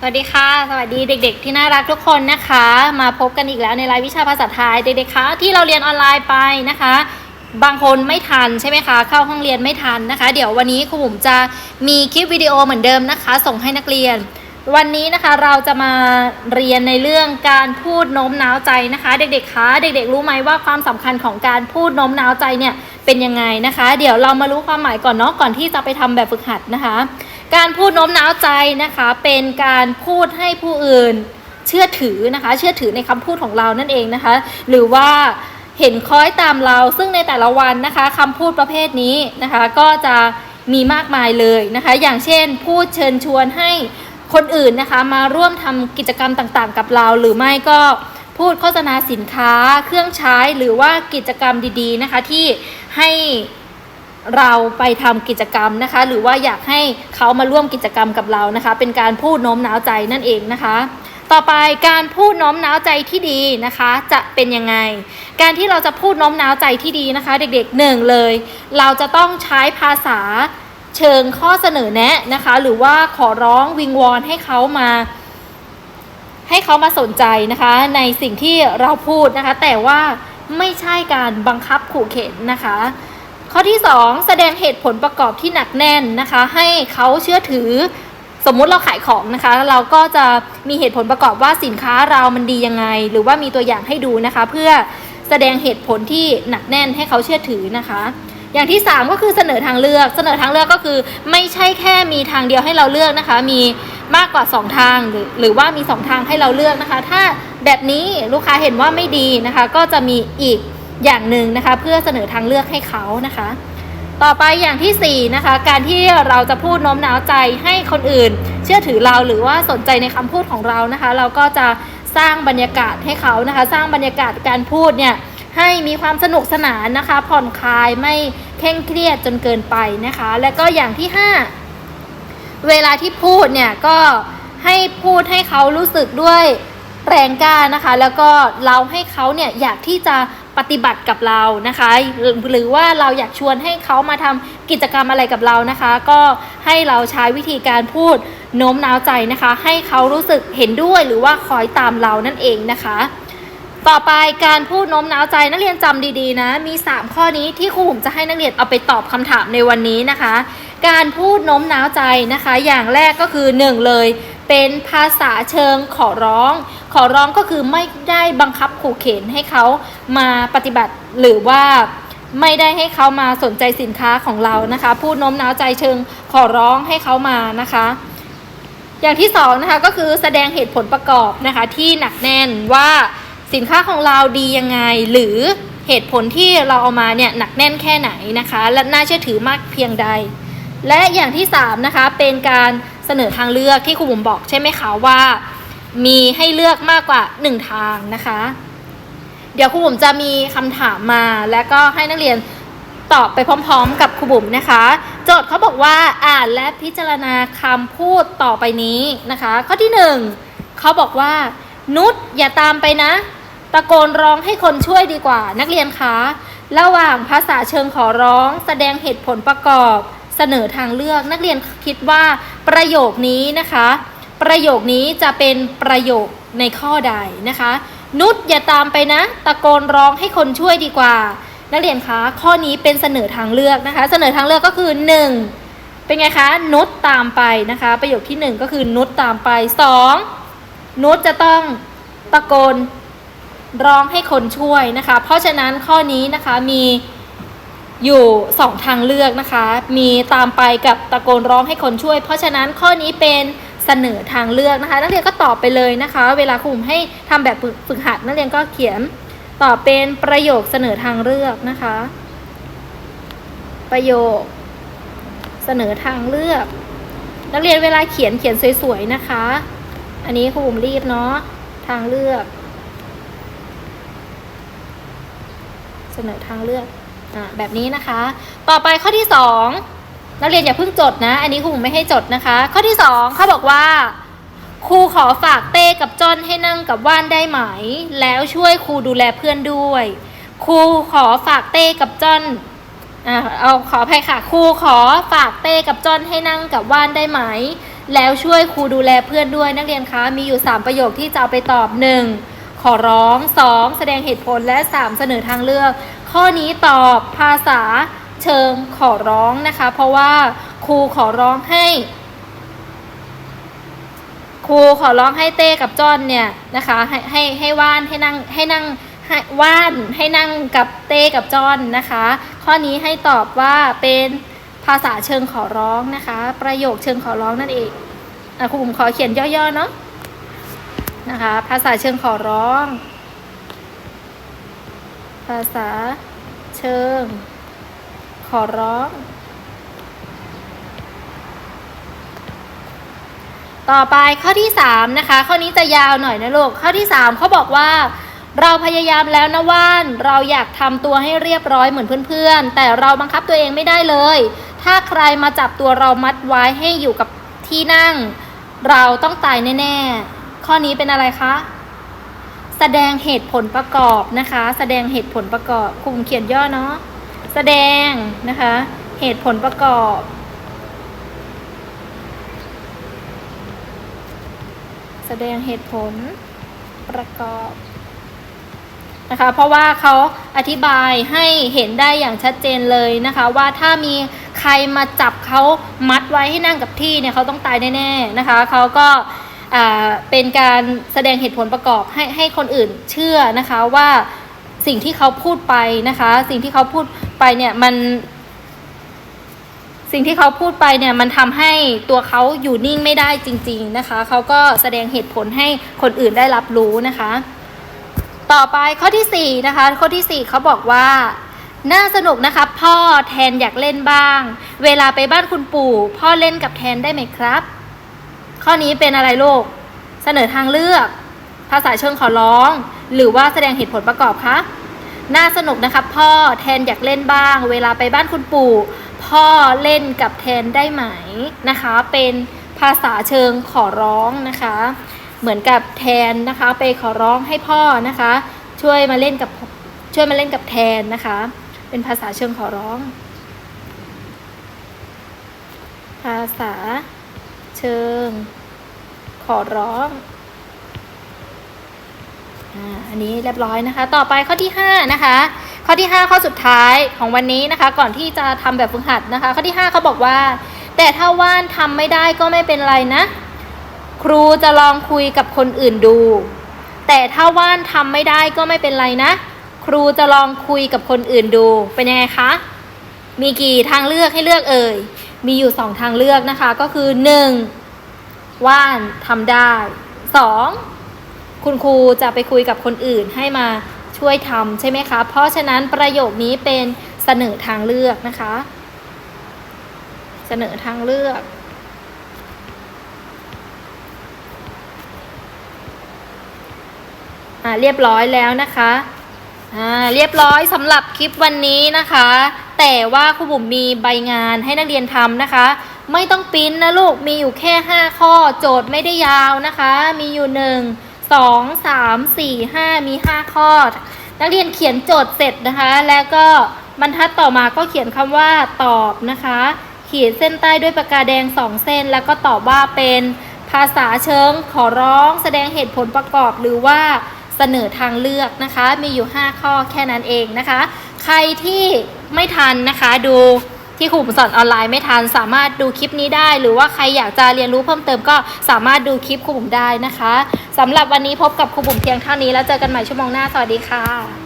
สวัสดีค่ะ สวัสดีเด็ก ๆ ที่น่ารักทุกคนนะคะ มาพบกันอีกแล้วในรายวิชาภาษาไทยเด็กๆคะที่เราเรียนออนไลน์ไปนะคะ บางคนไม่ทันใช่ไหมคะ เข้าห้องเรียนไม่ทันนะคะ เดี๋ยววันนี้ครูบุ๋มจะมีคลิปวิดีโอเหมือนเดิมนะคะ ส่งให้นักเรียน วันนี้นะคะเราจะมาเรียนในเรื่องการพูดโน้มน้าวใจนะคะ เด็กๆคะเด็ก ๆ รู้ไหมว่าความสำคัญของการพูดโน้มน้าวใจเนี่ยเป็นยังไงนะคะ เดี๋ยวเรามารู้ความหมายก่อนเนาะก่อนที่จะไปทำแบบฝึกหัดนะคะ การพูดโน้มน้าวใจนะคะเป็นการพูดให้ผู้อื่นเชื่อถือนะคะ เชื่อถือในคำพูดของเรานั่นเองนะคะ หรือว่าเห็นคล้อยตามเราซึ่งในแต่ละวันนะคะคำพูดประเภทนี้นะคะ ก็จะมีมากมายเลยนะคะ อย่างเช่น พูดเชิญชวนให้คนอื่นนะคะ มาร่วมทำกิจกรรมต่างๆ กับเรา หรือไม่ก็พูดโฆษณาสินค้า เครื่องใช้หรือว่ากิจกรรมดี ๆนะคะ ที่ให้ เราไปทำกิจกรรมนะคะ หรือว่าอยากให้เขามาร่วมกิจกรรมกับเรานะคะ เป็นการพูดโน้มน้าวใจนั่นเองนะคะ ต่อไปการพูดโน้มน้าวใจที่ดีนะคะ จะเป็นยังไง การที่เราจะพูดโน้มน้าวใจที่ดีนะคะ เด็กๆหนึ่งเลย เราจะต้องใช้ภาษาเชิงข้อเสนอแนะนะคะ หรือว่าขอร้องวิงวอนให้เขามาให้เขามาสนใจนะคะ ในสิ่งที่เราพูดนะคะ แต่ว่าไม่ใช่การบังคับขู่เข็นนะคะ ข้อที่ 2 แสดงเหตุผลประกอบที่หนักแน่นนะคะ ให้เขาเชื่อถือสมมุติเราขายของนะคะ เราก็จะมีเหตุผลประกอบว่าสินค้าเรามันดียังไง หรือว่ามีตัวอย่างให้ดูนะคะ เพื่อแสดงเหตุผลที่หนักแน่นให้เขาเชื่อถือนะคะ อย่างที่ 3 ก็คือเสนอทางเลือก เสนอทางเลือกก็คือไม่ใช่แค่มีทางเดียวให้เราเลือกนะคะ มีมากกว่า 2 ทางหรือหรือว่ามี 2 ทางให้เราเลือกนะคะ ถ้าแบบนี้ลูกค้าเห็นว่าไม่ดีนะคะ ก็จะมีอีก อย่างหนึ่งนะคะ เพื่อเสนอทางเลือกให้เขานะคะ ต่อไปอย่างที่ 4 นะคะ การที่เราจะพูดโน้มน้าวใจให้คนอื่น เชื่อถือเราหรือว่าสนใจในคำพูดของเรานะคะ เราก็จะสร้างบรรยากาศให้เขานะคะ สร้างบรรยากาศการพูดเนี่ยให้มีความสนุกสนานนะคะ ผ่อนคลายไม่เคร่งเครียดจนเกินไปนะคะ และก็อย่างที่ 5 เวลาที่พูดเนี่ยก็ให้พูดให้เขารู้สึกด้วยแรงกล้านะคะ แล้วก็เราให้เขาเนี่ยอยากที่จะ ปฏิบัติกับเรานะคะ หรือว่าเราอยากชวนให้เขามาทำกิจกรรมอะไรกับเรานะคะ ก็ให้เราใช้วิธีการพูดโน้มน้าวใจนะคะ ให้เขารู้สึกเห็นด้วยหรือว่าคอยตามเรานั่นเองนะคะ ต่อไปการพูดโน้มน้าวใจนักเรียนจำดีๆนะ มี 3 ข้อนี้ที่ครูผมจะให้นักเรียนเอาไปตอบคำถามในวันนี้นะคะ การพูดโน้มน้าวใจนะคะ อย่างแรกก็คือ 1 เลย เป็นภาษาเชิงขอร้อง ขอร้องก็คือไม่ได้บังคับขู่เข็นให้เขามาปฏิบัติหรือว่าไม่ได้ให้เขามาสนใจสินค้าของเรานะคะ พูดโน้มน้าวใจเชิงขอร้องให้เขามานะคะ อย่างที่สองนะคะก็คือแสดงเหตุผลประกอบนะคะ ที่หนักแน่นว่าสินค้าของเราดียังไง หรือเหตุผลที่เราเอามาเนี่ยหนักแน่นแค่ไหนนะคะ และน่าเชื่อถือมากเพียงใด และอย่างที่สามนะคะเป็นการ เสนอทางเลือกที่ครูบุ๋มบอกใช่ไหมคะว่า มีให้เลือกมากกว่าหนึ่งทางนะคะ เดี๋ยวครูบุ๋มจะมีคำถามมา แล้วก็ให้นักเรียนตอบไปพร้อม ๆ กับครูบุ๋มนะคะ โจทย์เขาบอกว่าอ่านและพิจารณาคำพูดต่อไปนี้นะคะ ข้อที่หนึ่งเขาบอกว่า นุชอย่าตามไปนะ ตะโกนร้องให้คนช่วยดีกว่า นักเรียนคะระหว่างภาษาเชิงขอร้อง แสดงเหตุผลประกอบ เสนอทางเลือก นักเรียนคิดว่าประโยคนี้นะคะ ประโยคนี้จะเป็นประโยคในข้อใดนะคะ นุชอย่าตามไปนะ ตะโกนร้องให้คนช่วยดีกว่า นักเรียนคะข้อนี้เป็นเสนอทางเลือกนะคะ เสนอทางเลือกก็คือ 1 เป็นไงคะนุชตามไปนะคะ ประโยคที่ 1 ก็คือนุชตามไป 2 นุชจะต้องตะโกนร้องให้คนช่วยนะคะ เพราะฉะนั้นข้อนี้นะคะมี อยู่ 2 ทางเลือกนะคะ มีตามไปกับตะโกนร้องให้คนช่วย เพราะฉะนั้นข้อนี้เป็นเสนอทางเลือกนะคะ นักเรียนก็ตอบไปเลยนะคะ เวลาครูให้ทำแบบฝึกหัดนักเรียนก็เขียนตอบเป็นประโยคเสนอทางเลือกนะคะ ประโยคเสนอทางเลือก นักเรียนเวลาเขียนเขียนสวยๆนะคะ อันนี้ครูผมรีบเนาะทางเลือก เสนอทางเลือก แบบนี้นะคะ ต่อไปข้อที่สองนักเรียนอย่าเพิ่งจดนะ อันนี้ครูไม่ให้จดนะคะ ข้อที่สองเขาบอกว่าครูขอฝากเต้กับจอนให้นั่งกับว่านได้ไหม แล้วช่วยครูดูแลเพื่อนด้วย ครูขอฝากเต้กับจอนอ่าเอาขออภัยค่ะครูขอฝากเต้กับจอนให้นั่งกับว่านได้ไหม แล้วช่วยครูดูแลเพื่อนด้วยนักเรียนคะมีอยู่ 3 ประโยคที่จะเอาไปตอบ 1. ขอร้อง 2. แสดงเหตุผลและ 3. เสนอทางเลือก ข้อนี้ตอบภาษาเชิงขอร้องนะคะ เพราะว่าครูขอร้องให้ ครูขอร้องให้เต้กับจอนเนี่ยนะคะให้ให้ให้ว่านให้นั่งให้นั่งให้ว่านให้นั่งกับเต้กับจอนนะคะ ข้อนี้ให้ตอบว่าเป็นภาษาเชิงขอร้องนะคะ ประโยคเชิงขอร้องนั่นเองอะครูผมขอเขียนย่อๆเนาะนะคะ ภาษาเชิงขอร้อง ภาษาเชิง ขอร้อง ต่อไปข้อที่ 3 นะคะ ข้อนี้จะยาวหน่อยนะลูก ข้อที่ 3เขาบอกว่าเราพยายามแล้วนะว่าน เราอยากทำตัวให้เรียบร้อยเหมือนเพื่อนๆ แต่เราบังคับตัวเองไม่ได้เลย ถ้าใครมาจับตัวเรามัดไว้ให้อยู่กับที่นั่ง เราต้องตายแน่ๆ ข้อนี้เป็นอะไรคะ แสดงเหตุผลประกอบนะคะ แสดงเหตุผลประกอบครูผมเขียนย่อเนาะแสดงนะคะ เหตุผลประกอบ แสดงเหตุผลประกอบนะคะเพราะว่าเขาอธิบายให้เห็นได้อย่างชัดเจนเลยนะคะ ว่าถ้ามีใครมาจับเขามัดไว้ให้นั่งกับที่เนี่ยเขาต้องตายแน่ๆนะคะเขาก็ เป็นการแสดงเหตุผลประกอบให้ให้คนอื่นเชื่อนะคะว่าสิ่งที่เขาพูดไปนะคะ สิ่งที่เขาพูดไปเนี่ยมัน สิ่งที่เขาพูดไปเนี่ยมันทำให้ตัวเขาอยู่นิ่งไม่ได้จริง ๆนะคะ เขาก็แสดงเหตุผลให้คนอื่นได้รับรู้นะคะ ต่อไปข้อที่สี่นะคะข้อที่สี่เขาบอกว่าน่าสนุกนะคะพ่อแทนอยากเล่นบ้าง เวลาไปบ้านคุณปู่ พ่อเล่นกับแทนได้ไหมครับ ข้อนี้เป็นอะไรลูก เสนอทางเลือก ภาษาเชิงขอร้อง หรือว่าแสดงเหตุผลประกอบคะน่าสนุกนะคะพ่อแทนอยากเล่นบ้าง เวลาไปบ้านคุณปู่ พ่อเล่นกับแทนได้ไหมนะคะ เป็นภาษาเชิงขอร้องนะคะ เหมือนกับแทนนะคะไปขอร้องให้พ่อนะคะ ช่วยมาเล่นกับช่วยมาเล่นกับแทนนะคะ เป็นภาษาเชิงขอร้อง ภาษา เชิง ขอร้องอ่าอันนี้เรียบร้อยนะคะ ต่อไปข้อที่5นะคะ ข้อที่ 5 ข้อสุดท้ายของวันนี้นะคะ ก่อนที่จะทำแบบฝึกหัดนะคะ ข้อที่5เขาบอกว่า แต่ถ้าว่านทำไม่ได้ก็ไม่เป็นไรนะ ครูจะลองคุยกับคนอื่นดู แต่ถ้าว่านทำไม่ได้ก็ไม่เป็นไรนะ ครูจะลองคุยกับคนอื่นดู เป็นยังไงคะ มีกี่ทางเลือกให้เลือกเอ่ย มีอยู่สองทางเลือกนะคะ ก็คือ 1. ว่านทำได้ 2. คุณครูจะไปคุยกับคนอื่นให้มาช่วยทำใช่ไหมคะ เพราะฉะนั้นประโยคนี้เป็นเสนอทางเลือกนะคะ เสนอทางเลือกอ่าเรียบร้อยแล้วนะคะอ่าเรียบร้อยสำหรับคลิปวันนี้นะคะ แต่ว่าครูบุ๋มมีใบงานให้นักเรียนทำนะคะ ไม่ต้องปริ้นนะลูกมีอยู่แค่ 5 ข้อโจทย์ไม่ได้ยาวนะคะ มีอยู่ 1 2 3 4 5 มี 5 ข้อ นักเรียนเขียนโจทย์เสร็จนะคะ แล้วก็บรรทัดต่อมาก็เขียนคำว่าตอบนะคะ ขีดเส้นใต้ด้วยปากกาแดง 2 เส้น แล้วก็ตอบว่าเป็นภาษาเชิงขอร้องแสดงเหตุผลประกอบหรือว่าเสนอทางเลือกนะคะ มีอยู่ 5 ข้อแค่นั้นเองนะคะ ใครที่ ไม่ทันนะคะ ดูที่ครูสอนออนไลน์ไม่ทันสามารถดูคลิปนี้ได้ หรือว่าใครอยากจะเรียนรู้เพิ่มเติมก็สามารถดูคลิปครูบุ๋มได้นะคะสำหรับวันนี้พบกับครูบุ๋มเพียงเท่านี้แล้วเจอกันใหม่ชั่วโมงหน้าสวัสดีค่ะ